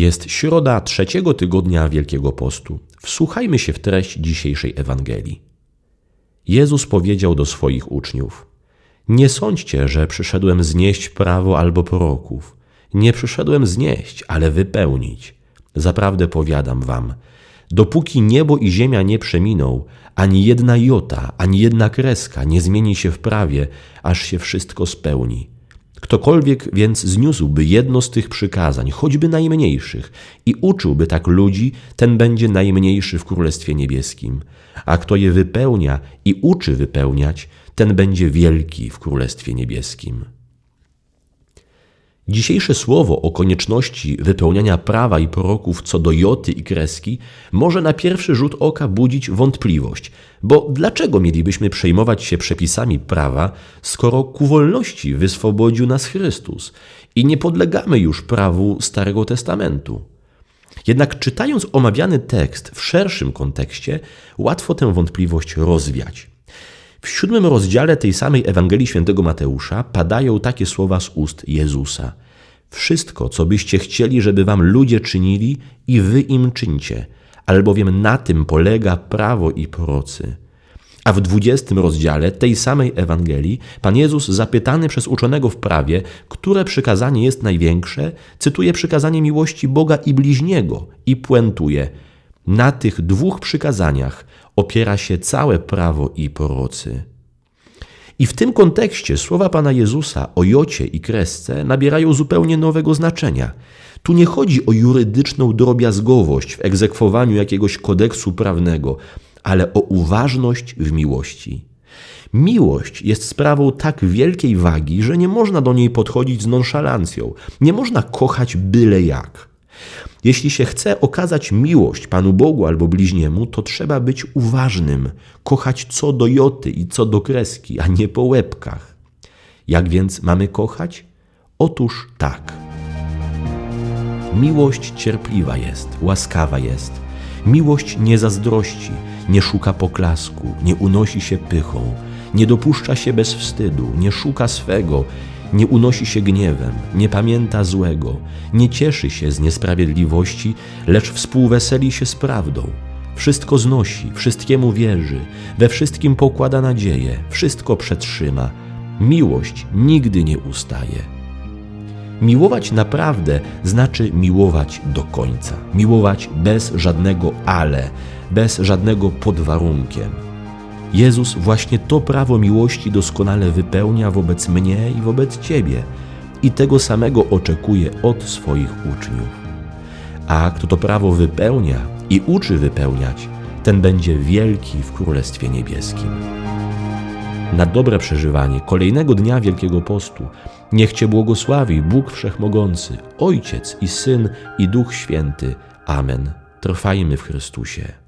Jest środa trzeciego tygodnia Wielkiego Postu. Wsłuchajmy się w treść dzisiejszej Ewangelii. Jezus powiedział do swoich uczniów: Nie sądźcie, że przyszedłem znieść prawo albo proroków. Nie przyszedłem znieść, ale wypełnić. Zaprawdę powiadam wam, dopóki niebo i ziemia nie przeminą, ani jedna jota, ani jedna kreska nie zmieni się w prawie, aż się wszystko spełni. Ktokolwiek więc zniósłby jedno z tych przykazań, choćby najmniejszych, i uczyłby tak ludzi, ten będzie najmniejszy w Królestwie Niebieskim. A kto je wypełnia i uczy wypełniać, ten będzie wielki w Królestwie Niebieskim. Dzisiejsze słowo o konieczności wypełniania prawa i proroków co do joty i kreski może na pierwszy rzut oka budzić wątpliwość, bo dlaczego mielibyśmy przejmować się przepisami prawa, skoro ku wolności wyswobodził nas Chrystus i nie podlegamy już prawu Starego Testamentu? Jednak czytając omawiany tekst w szerszym kontekście, łatwo tę wątpliwość rozwiać. W siódmym rozdziale tej samej Ewangelii Świętego Mateusza padają takie słowa z ust Jezusa. Wszystko, co byście chcieli, żeby wam ludzie czynili, i wy im czyńcie, albowiem na tym polega prawo i prorocy. A w dwudziestym rozdziale tej samej Ewangelii Pan Jezus, zapytany przez uczonego w prawie, które przykazanie jest największe, cytuje przykazanie miłości Boga i bliźniego i puentuje: Na tych dwóch przykazaniach opiera się całe prawo i prorocy. I w tym kontekście słowa Pana Jezusa o jocie i kresce nabierają zupełnie nowego znaczenia. Tu nie chodzi o jurydyczną drobiazgowość w egzekwowaniu jakiegoś kodeksu prawnego, ale o uważność w miłości. Miłość jest sprawą tak wielkiej wagi, że nie można do niej podchodzić z nonszalancją. Nie można kochać byle jak. Jeśli się chce okazać miłość Panu Bogu albo bliźniemu, to trzeba być uważnym, kochać co do joty i co do kreski, a nie po łebkach. Jak więc mamy kochać? Otóż tak. Miłość cierpliwa jest, łaskawa jest. Miłość nie zazdrości, nie szuka poklasku, nie unosi się pychą, nie dopuszcza się bez wstydu, nie szuka swego, nie unosi się gniewem, nie pamięta złego, nie cieszy się z niesprawiedliwości, lecz współweseli się z prawdą. Wszystko znosi, wszystkiemu wierzy, we wszystkim pokłada nadzieję, wszystko przetrzyma. Miłość nigdy nie ustaje. Miłować naprawdę znaczy miłować do końca, miłować bez żadnego ale, bez żadnego podwarunkiem. Jezus właśnie to prawo miłości doskonale wypełnia wobec mnie i wobec Ciebie i tego samego oczekuje od swoich uczniów. A kto to prawo wypełnia i uczy wypełniać, ten będzie wielki w Królestwie Niebieskim. Na dobre przeżywanie kolejnego dnia Wielkiego Postu niech Cię błogosławi Bóg Wszechmogący, Ojciec i Syn i Duch Święty. Amen. Trwajmy w Chrystusie.